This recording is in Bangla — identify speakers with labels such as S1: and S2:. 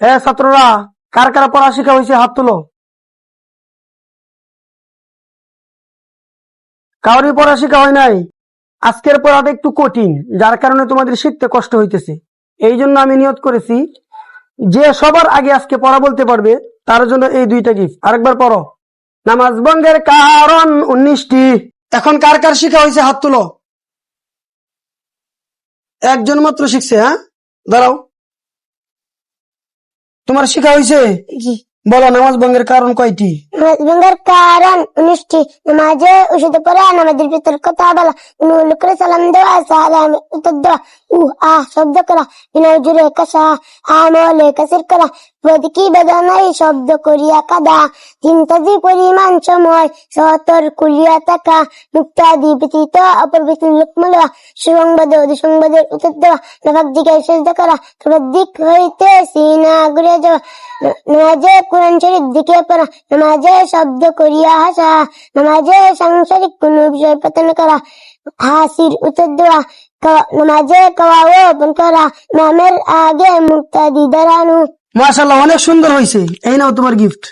S1: হ্যাঁ ছাত্ররা, কার কার পড়া শিখা হয়েছে হাত তুলো। কাউরি পড়া শিখা হয় নাই। আজকের পড়াটা একটু কঠিন, যার কারণে তোমাদের শিখতে কষ্ট হইতেছে। এই জন্য আমি নিয়ত করেছি যে সবার আগে আজকে পড়া বলতে পারবে, তার জন্য এই দুইটা গিফট। আরেকবার পড়ো। নামাজ ভঙ্গের কারণ উনিশটি। এখন কার কার শিখা হয়েছে হাত তুলো? একজন মাত্র শিখছে হ্যাঁ? দাঁড়াও। তোমার শিখা হয়েছে বলো নামাজ ভঙ্গের কারণ কয়টি?
S2: নামাজভঙ্গের কারণ উনিশটি। নামাজে ওষুধে পড়া নামাজের ভিতর কথা বলা। নুল করে সালাম দেওয়া সালাম উত্তর দেওয়া। উ আহ শব্দ করা। বিনা জুড়ে কাসা আমলে কাসির করা। প্রতীকী বেদনায় শব্দ করিয়া কাদা। পরিমাণ সময় সতর কুলিয়া থাকা। মুক্তাদি ব্যতীত অপর ব্যতীত লোকমূল্য সুসংবাদে অধিসংবাদের উত্তর দেওয়া। নাফাক দিকে সেজদা করা। দিক হইতে সিনা যাওয়া নামাজে কোরআন শরীফ দিকে পড়া নামাজে শব্দ করিয়া হাসা নামাজে সাংসারিক কোন বিষয় পতন করা, হাসির উত্তর দেওয়া নামাজে কওয়া ওপন করা, নামের আগে মুক্তাদি দাঁড়ানো
S1: মাশাল্লাহ অনেক সুন্দর হয়েছে এই নাও তোমার গিফট